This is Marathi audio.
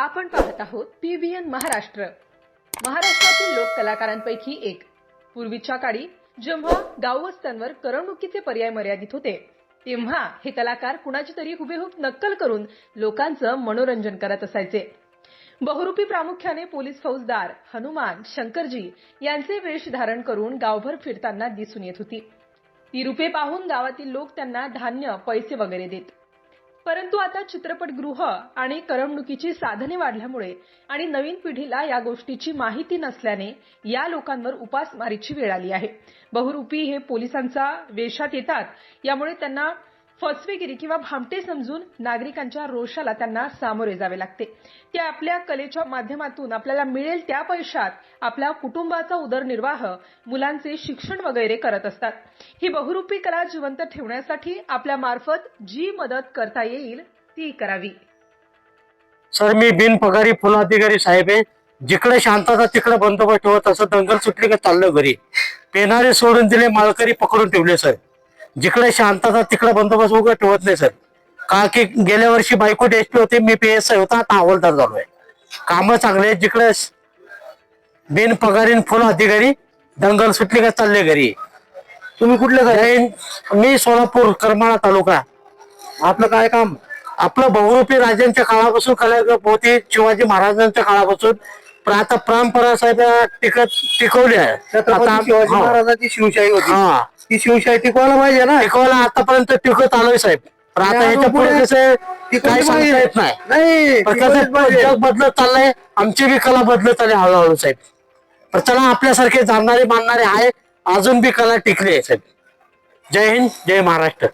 आपण पाहत आहोत पीबीएन महाराष्ट्र. महाराष्ट्रातील लोक कलाकारांपैकी एक. पूर्वीच्या काळी जेव्हा गाववस्त्यांवर करमणुकीचे पर्याय मर्यादित होते तेव्हा हे कलाकार कुणाची तरी हुबेहूब नक्कल करून लोकांचं मनोरंजन करत असायचे. बहुरूपी प्रामुख्याने पोलीस फौजदार हनुमान शंकरजी यांचे वेश धारण करून गावभर फिरताना दिसून येत होती. ती रूपे पाहून गावातील लोक त्यांना धान्य पैसे वगैरे देत. परंतु आता चित्रपटगृह आणि करमणुकीची साधने वाढल्यामुळे आणि नवीन पिढीला या गोष्टीची माहिती नसल्याने या लोकांवर उपासमारीची वेळ आली आहे. बहुरूपी हे पोलिसांचा वेशात येतात. यामुळे त्यांना फसवेगिरी किंवा भामटे समजून नागरिकांच्या रोषाला त्यांना सामोरे जावे लागते. ते आपल्या कलेच्या माध्यमातून आपल्याला मिळेल त्या पैशात आपल्या कुटुंबाचा उदरनिर्वाह मुलांचे शिक्षण वगैरे करत असतात. ही बहुरूपी कला जिवंत ठेवण्यासाठी आपल्या मार्फत जी मदत करता येईल ती करावी. सर मी बिनपगारी फुल अधिकारी साहेब आहे. जिकडे शांतता तिकडे बंदोबस्त ठेवत असं दंगल सुटली का चाललं घरी. पेनारे सोडून दिले मालकरी पकडून ठेवले सर. जिकडे शांतता तिकडे बंदोबस्त उभं ठेवत नाही सर. का की गेल्या वर्षी बायको डेस्पी होते मी पी एस आय होता आता हवालदार झालोय कामं चांगले जिकडे बिनपगारीन फुल अधिकारी दंगल सुटली का चालले घरी. तुम्ही कुठले घर? मी सोलापूर करमाळा तालुका. आपलं काय काम? आपलं बहुरूपी राजांच्या काळापासून कला होती शिवाजी महाराजांच्या काळापासून पण आता परंपरा साहेब टिकत टिकवली आहे छत्रपती आता- शिवाजी हा. महाराजांची शिवशाही होती. हा. ती शिवशाही टिकवायला पाहिजे ना. टिकवायला आतापर्यंत टिकत आलोय साहेब. पण आता ह्याच्या अजून पुढे कसं काय कोणी सांगता येत नाही. पण कसं. जग बदलत चाललंय आमची बी कला बदलत आली हळूहळू साहेब. पण चला आपल्यासारखे जाणणारे मानणारे आहे अजून बी कला टिकली आहे साहेब. जय हिंद जय महाराष्ट्र.